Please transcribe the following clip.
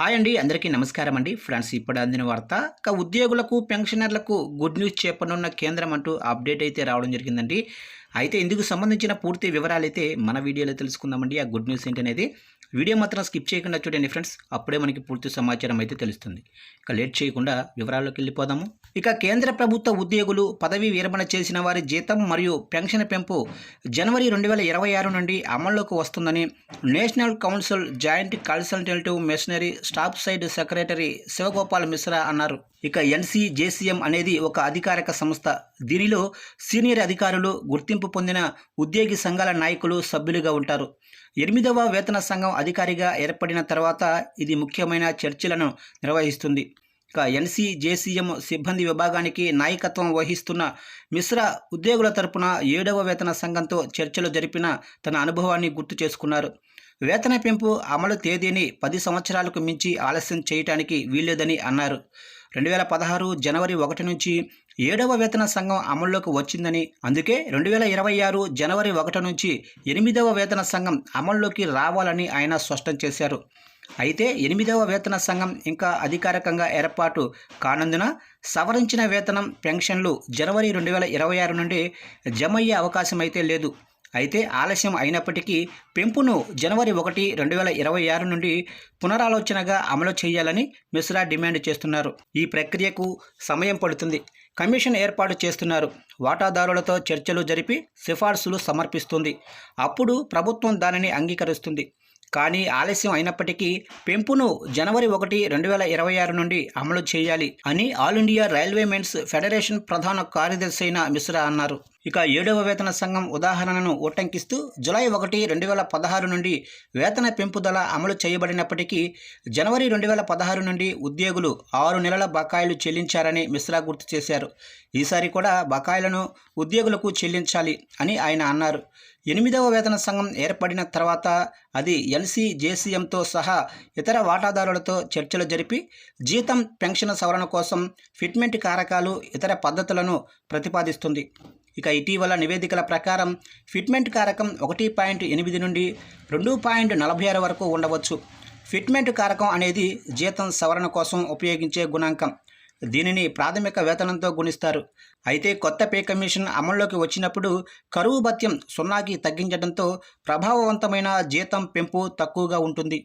Hi అండి అందరికీ నమస్కారం అండి. ఫ్రెండ్స్ ఇప్పుడు అందిన వార్త ఇక ఉద్యోగులకు పెన్షనర్లకు గుడ్ న్యూస్ చెప్పనున్న కేంద్రం అంటూ అప్డేట్ అయితే రావడం జరిగిందండి. అయితే ఇందుకు సంబంధించిన పూర్తి వివరాలు అయితే మన వీడియోలో తెలుసుకుందామండి. ఆ గుడ్ న్యూస్ ఏంటనేది వీడియో మాత్రం స్కిప్ చేయకుండా చూడండి ఫ్రెండ్స్. అప్పుడే మనకి పూర్తి సమాచారం అయితే తెలుస్తుంది. ఇక లేట్ చేయకుండా వివరాల్లోకి వెళ్ళిపోదాము. ఇక కేంద్ర ప్రభుత్వ ఉద్యోగులు పదవీ విరమణ చేసిన వారి జీతం మరియు పెన్షన్ పెంపు జనవరి రెండు వేల ఇరవై ఆరు నుండి అమల్లోకి వస్తుందని national council joint consultative machinery staff side secretary Shivagopal Mishra అన్నారు. ఇక N C J C M అనేది ఒక అధికారిక సంస్థ. దీనిలో సీనియర్ అధికారులు గుర్తింపు పొందిన ఉద్యోగి సంఘాల నాయకులు సభ్యులుగా ఉంటారు. ఎనిమిదవ వేతన సంఘం అధికారిగా ఏర్పడిన తర్వాత ఇది ముఖ్యమైన చర్చలను నిర్వహిస్తుంది. ఇక ఎన్సీజేసీఎం సిబ్బంది విభాగానికి నాయకత్వం వహిస్తున్న మిశ్రా ఉద్యోగుల తరపున ఏడవ వేతన సంఘంతో చర్చలు జరిపిన తన అనుభవాన్ని గుర్తు చేసుకున్నారు. వేతన పెంపు అమలు తేదీని పది సంవత్సరాలకు మించి ఆలస్యం చేయటానికి వీల్లేదని అన్నారు. రెండు వేల పదహారు జనవరి ఒకటి నుంచి ఏడవ వేతన సంఘం అమల్లోకి వచ్చిందని అందుకే రెండు వేల ఇరవై ఆరు జనవరి ఒకటి నుంచి ఎనిమిదవ వేతన సంఘం అమల్లోకి రావాలని ఆయన స్పష్టం చేశారు. అయితే ఎనిమిదవ వేతన సంఘం ఇంకా అధికారికంగా ఏర్పాటు కానందున సవరించిన వేతనం పెన్షన్లు జనవరి రెండు వేల ఇరవై ఆరు నుండి జమ అయ్యే అవకాశం అయితే లేదు. అయితే ఆలస్యం అయినప్పటికీ పెంపును జనవరి ఒకటి రెండు వేల ఇరవై ఆరు నుండి పునరాలోచనగా అమలు చేయాలని మిశ్రా డిమాండ్ చేస్తున్నారు. ఈ ప్రక్రియకు సమయం పడుతుంది. కమిషన్ ఏర్పాటు చేస్తున్నారు. వాటాదారులతో చర్చలు జరిపి సిఫార్సులు సమర్పిస్తుంది. అప్పుడు ప్రభుత్వం దానిని అంగీకరిస్తుంది. కానీ ఆలస్యం అయినప్పటికీ పెంపును జనవరి ఒకటి రెండు వేల ఇరవై ఆరు నుండి అమలు చేయాలి అని all India railway men's federation ప్రధాన కార్యదర్శి అయిన మిశ్రా అన్నారు. ఇక ఏడవ వేతన సంఘం ఉదాహరణను ఉటంకిస్తూ జులై ఒకటి రెండు వేల పదహారు నుండి వేతన పెంపుదల అమలు చేయబడినప్పటికీ జనవరి రెండు వేల పదహారు నుండి ఉద్యోగులు ఆరు నెలల బకాయిలు చెల్లించారని మిశ్రా గుర్తు చేశారు. ఈసారి కూడా బకాయిలను ఉద్యోగులకు చెల్లించాలి అని ఆయన అన్నారు. ఎనిమిదవ వేతన సంఘం ఏర్పడిన తర్వాత అది ఎల్సీ జేసీఎంతో సహా ఇతర వాటాదారులతో చర్చలు జరిపి జీతం పెన్షన్ సవరణ కోసం ఫిట్మెంట్ కారకాలు ఇతర పద్ధతులను ప్రతిపాదిస్తుంది. ఇక ఇటీవల నివేదికల ప్రకారం ఫిట్మెంట్ కారకం ఒకటి పాయింట్ ఎనిమిది నుండి రెండు పాయింట్ నలభై ఆరు వరకు ఉండవచ్చు. ఫిట్మెంట్ కారకం అనేది జీతం సవరణ కోసం ఉపయోగించే గుణాంకం. దీనిని ప్రాథమిక వేతనంతో గుణిస్తారు. అయితే కొత్త పే కమిషన్ అమల్లోకి వచ్చినప్పుడు కరువు భత్యం సున్నాకి తగ్గించడంతో ప్రభావవంతమైన జీతం పెంపు తక్కువగా ఉంటుంది.